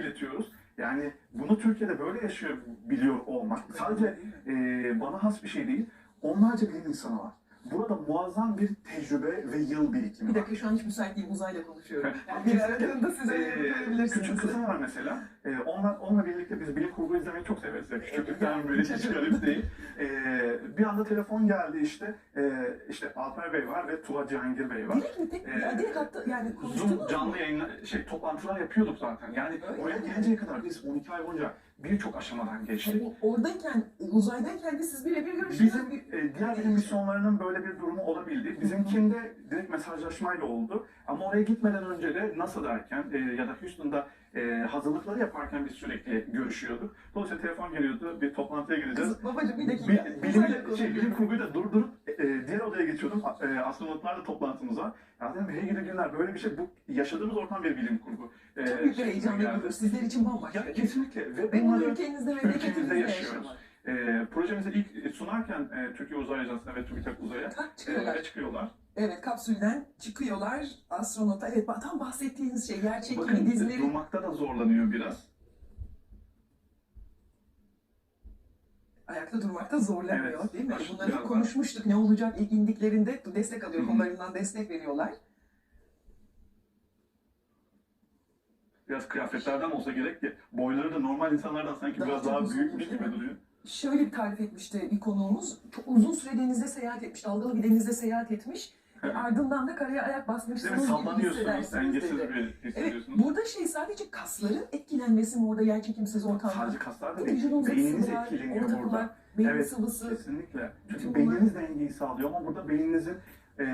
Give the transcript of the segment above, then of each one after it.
iletiyoruz. Yani bunu Türkiye'de böyle yaşıyor biliyor olmak sadece e, bana has bir şey değil. Onlarca bilim insanı var. Burada muazzam bir tecrübe ve yıl birikimi Bir var. dakika şu an hiç müsait değilim uzayla konuşuyorum. Yani bir aradığında size Ee, görebilirsiniz. küçük kızım var mesela. Ee, onlar, onunla birlikte biz bilim kurgu izlemeyi çok severiz. Yani Küçüklükten beri hiç garip değil. Ee, bir anda telefon geldi işte. Ee, işte Alper Bey var ve Tuğba Cihangir Bey var. Direkt mi? Tek, Ee, direkt hatta yani konuştunuz Zoom mu? canlı yayınlar, şey toplantılar yapıyorduk zaten. Yani Öyle oraya mi? gelinceye kadar biz 12 ay boyunca birçok aşamadan geçtik. Yani oradayken, uzaydayken de siz birebir görüştünüz. Bizim e, diğer bilim misyonlarının böyle bir durumu olabildi. Bizimkinde direkt mesajlaşmayla oldu. Ama oraya gitmeden önce de NASA'dayken e, ya da Houston'da e, hazırlıkları yaparken biz sürekli görüşüyorduk. Dolayısıyla telefon geliyordu, bir toplantıya gireceğiz. Kız, babacığım bir dakika. Bi- bilim, şey, bilim kurguyu da durdurup e, diğer odaya geçiyordum. E, astronotlarla toplantımız var. Ya dedim hey gidi günler böyle bir şey. Bu yaşadığımız ortam bir bilim kurgu. E, Çok büyük bir şeklinde heyecan duyuyoruz. Sizler için bambaşka. Ya kesinlikle. Ve bunları ülkenizde memleketinizde yaşıyoruz. yaşamak. E, projemizi ilk sunarken e, Türkiye Uzay Ajansı'na ve TÜBİTAK Uzay'a e, çıkıyorlar. ve çıkıyorlar. Evet kapsülden çıkıyorlar astronota. Evet tam bahsettiğiniz şey yer çekimi Bakın dizleri. durmakta da zorlanıyor biraz. Ayakta durmakta zorlanıyor Evet, değil mi? Bunları konuşmuştuk. Ne olacak ilk indiklerinde destek alıyor. Kollarından destek veriyorlar. Biraz kıyafetlerden olsa gerek ki boyları da normal insanlardan sanki Daha biraz daha büyükmüş gibi duruyor. Şöyle bir tarif etmişti bir konuğumuz. Çok uzun süre denizde seyahat etmiş. Dalgalı bir denizde seyahat etmiş. Ve ardından da karaya ayak Değil mi? basmışsınız gibi hissedersiniz dengesiz dedi. bir Evet, hissediyorsunuz. burada şey sadece kasların etkilenmesi mi orada yer çekimsiz ortamda? Sadece kaslar da değil, Vücudunuzda beyniniz sıvılar, etkileniyor ortaklar, burada. beyin Evet, sıvısı. Kesinlikle. Çünkü Bütün beyniniz dengeyi sağlıyor ama burada beyninizin e,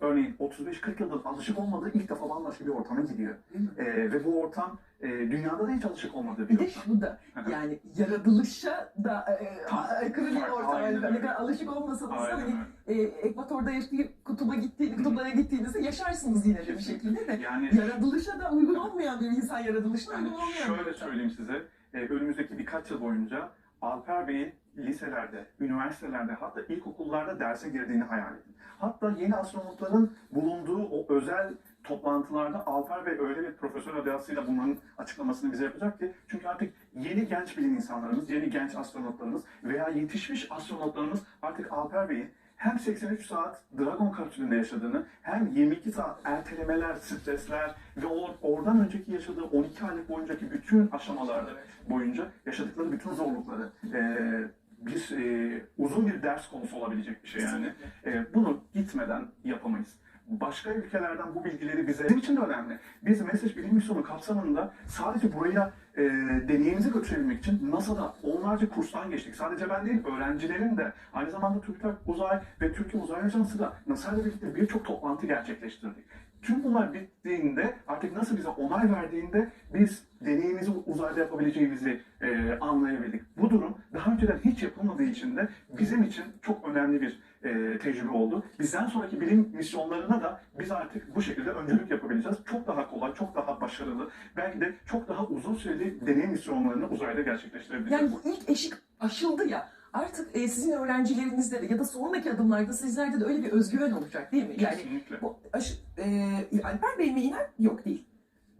örneğin 35-40 yıldır alışık olmadığı ilk defa bambaşka bir ortama gidiyor. E, ve bu ortam e, dünyada da hiç alışık olmadığı bir Bir de ortam. şu da yani yaratılışa da e, Tam- aykırı bir ortam. Ne kadar alışık olmasanız da hani e, ekvatorda yaşayıp kutuba gittiğiniz, kutuplara gittiğinizde yaşarsınız yine de bir şekilde de. Yani Yaratılışa da uygun olmayan bir insan yaratılışına Yani uygun olmayan bir şöyle söyleyeyim size, e, önümüzdeki birkaç yıl boyunca Alper Bey'in liselerde, üniversitelerde hatta ilkokullarda derse girdiğini hayal edin. Hatta yeni astronotların bulunduğu o özel toplantılarda Alper Bey öyle bir profesör adayasıyla bunların açıklamasını bize yapacak ki çünkü artık yeni genç bilim insanlarımız, yeni genç astronotlarımız veya yetişmiş astronotlarımız artık Alper Bey'in hem 83 saat Dragon kapsülünde yaşadığını hem 22 saat ertelemeler, stresler ve or- oradan önceki yaşadığı 12 aylık boyuncaki bütün aşamalarda boyunca yaşadıkları bütün zorlukları eee, bir eee, uzun bir ders konusu olabilecek bir şey yani. Eee, bunu gitmeden yapamayız. Başka ülkelerden bu bilgileri bize bizim için de önemli. Biz Mesaj Bilim Misyonu kapsamında sadece buraya e, deneyimizi götürebilmek için NASA'da onlarca kurstan geçtik. Sadece ben değil, öğrencilerin de aynı zamanda TÜBİTAK Uzay ve Türkiye Uzay Ajansı da NASA ile birlikte birçok toplantı gerçekleştirdik. Tüm bunlar bittiğinde artık NASA bize onay verdiğinde biz deneyimizi uzayda yapabileceğimizi e, anlayabildik. Bu durum daha önceden hiç yapılmadığı için de bizim için çok önemli bir e, tecrübe oldu. Bizden sonraki bilim misyonlarına da biz artık bu şekilde öncülük yapabileceğiz. Çok daha kolay, çok daha başarılı, belki de çok daha uzun süreli deney misyonlarını uzayda gerçekleştirebileceğiz. Yani bu ilk eşik aşıldı ya artık e, sizin öğrencilerinizde de ya da sonraki adımlarda sizlerde de öyle bir özgüven olacak değil mi? Yani Kesinlikle. bu aşı, e, Alper Bey mi iner? Yok değil.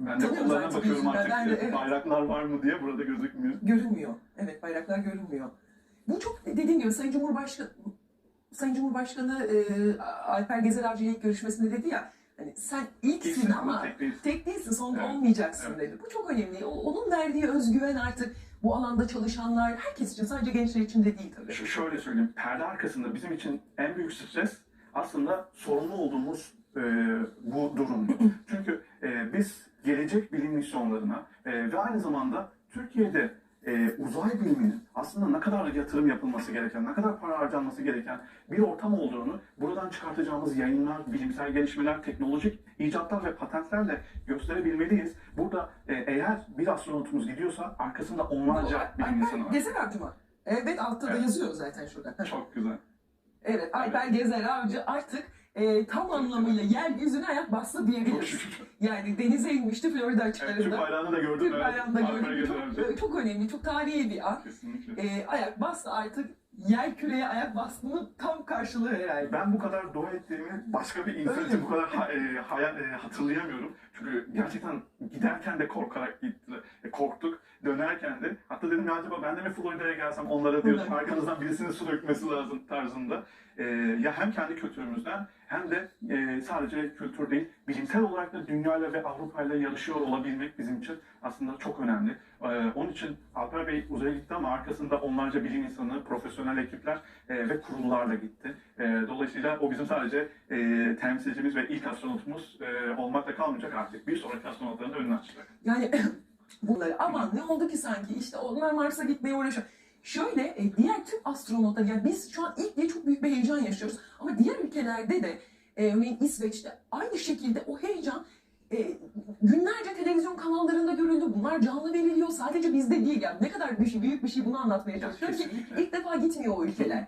Ben de bakıyorum yüzünden. artık. Ben de, evet. Bayraklar var mı diye burada gözükmüyor. Görünmüyor. Evet bayraklar görünmüyor. Bu çok dediğim gibi Sayın Cumhurbaşkanı Sayın Cumhurbaşkanı e, Alper Gezer Avcı ilk görüşmesinde dedi ya hani sen ilksin Kesin ama tek değil. tek değilsin sonunda Evet, olmayacaksın evet. dedi. Bu çok önemli. O- onun verdiği özgüven artık bu alanda çalışanlar herkes için sadece gençler için de değil tabii. Ş- şöyle söyleyeyim, perde arkasında bizim için en büyük stres aslında sorumlu olduğumuz e, bu durum. Çünkü e, biz gelecek bilim misyonlarına e, ve aynı zamanda Türkiye'de e, uzay biliminin aslında ne kadar yatırım yapılması gereken, ne kadar para harcanması gereken bir ortam olduğunu buradan çıkartacağımız yayınlar, bilimsel gelişmeler, teknolojik icatlar ve patentlerle gösterebilmeliyiz. Burada e, eğer bir astronotumuz gidiyorsa arkasında onlarca Bu bilim insanı var. Gezer Avcı mı? Evet altta da Evet. yazıyor zaten şurada. Çok güzel. Evet Alper Gezer Avcı artık e, tam anlamıyla yeryüzüne ayak bastı diyebiliriz. Yani denize inmişti Florida Evet, Türk açıklarında. bayrağını da gördüm. Türk bayrağını da gördüm. Çok, çok önemli, çok tarihi bir an. Kesinlikle. E, ayak bastı artık yer küreye ayak bastığının tam karşılığı herhalde. Ben bu kadar dua ettiğimi başka bir insan için bu kadar ha- e, hayal, e, hatırlayamıyorum. Çünkü gerçekten giderken de korkarak gitti. E, korktuk. Dönerken de hatta dedim ya acaba ben de mi Florida'ya gelsem onlara diyoruz Buradan. arkanızdan birisinin su dökmesi lazım tarzında. E, ya hem kendi kültürümüzden hem de e, sadece kültür değil bilimsel olarak da dünyayla ve Avrupa'yla yarışıyor olabilmek bizim için aslında çok önemli. E, onun için Alper Bey uzaya gitti ama arkasında onlarca bilim insanı, profesyonel ekipler e, ve kurullarla gitti. E, dolayısıyla o bizim sadece e, temsilcimiz ve ilk astronotumuz e, olmakla kalmayacak artık. Bir sonraki astronotların önünü açacak. Yani bunları aman ne oldu ki sanki işte onlar Mars'a gitmeye uğraşıyor. Şöyle e, diğer tüm astronotlar yani biz şu an ilk diye çok büyük bir heyecan yaşıyoruz ama diğer ülkelerde de e, örneğin İsveç'te aynı şekilde o heyecan e, günlerce televizyon kanallarında görüldü. Bunlar canlı veriliyor. Sadece bizde değil yani ne kadar bir şey, büyük bir şey bunu anlatmaya çalışıyorum ki ilk defa gitmiyor o ülkeler.